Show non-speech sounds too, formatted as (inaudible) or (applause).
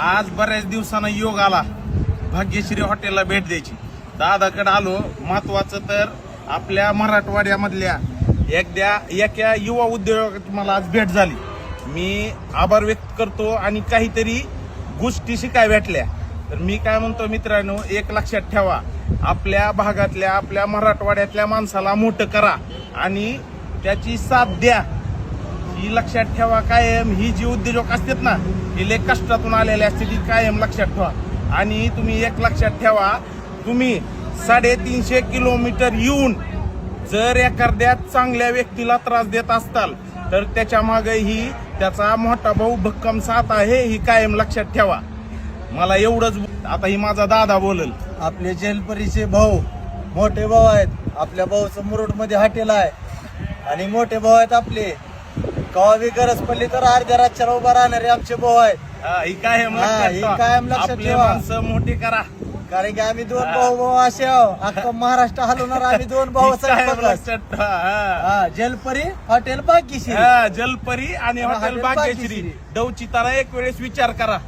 आज बऱ्याच दिवसानं योग आला. भाग्यश्री हॉटेलला भेट द्यायची. दादाकडे आलो. महत्वाचं तर आपल्या मराठवाड्यामधल्या एकद्या एका युवा उद्योगाची मला आज भेट झाली. मी आभार व्यक्त करतो आणि काहीतरी गोष्टी शिकाय भेटल्या. तर मी काय म्हणतो मित्रांनो एक लक्षात ठेवा. आपल्या भागातल्या आपल्या मराठवाड्यातल्या माणसाला मोठं करा आणि त्याची साथ द्या. ही लक्षात ठेवा कायम ही जी उद्योजक असतात ना ही लेख कष्टातून आलेले असते ती कायम लक्षात ठेवा. आणि तुम्ही एक लक्षात ठेवा तुम्ही साडेतीनशे किलोमीटर येऊन जर एखाद्या चांगल्या व्यक्तीला त्रास देत असताल तर त्याच्यामागे ही त्याचा मोठा भाऊ भक्कम साथ आहे ही कायम लक्षात ठेवा. मला एवढंच आता ही माझा दादा बोलल. आपले जेलपरीचे भाऊ मोठे भाऊ आहेत. आपल्या भाऊचं मुरुडमध्ये हॉटेल आहे. आणि मोठे भाऊ आहेत आपले. कवा गरज पडली तर अर्ध्या रातच्या उभा राहणारे आमचे भाऊ आहेत हा, ही कायम हा, ही. कायम लक्षात ठेवा. माणसं मोठी करा कारण की आम्ही दोन भाऊ भाऊ असे आहो अख्खा महाराष्ट्र हलवणार आम्ही दोन (laughs) भाऊ ही कायम बघत. लक्षात ठेवा हा. हा जेलपरी हॉटेल बागीशी हा, जलपरी आणि आणि हॉटेल हॉटेल भाग्यश्री भाग्यश्री. डवची तारा एक वेळेस विचार करा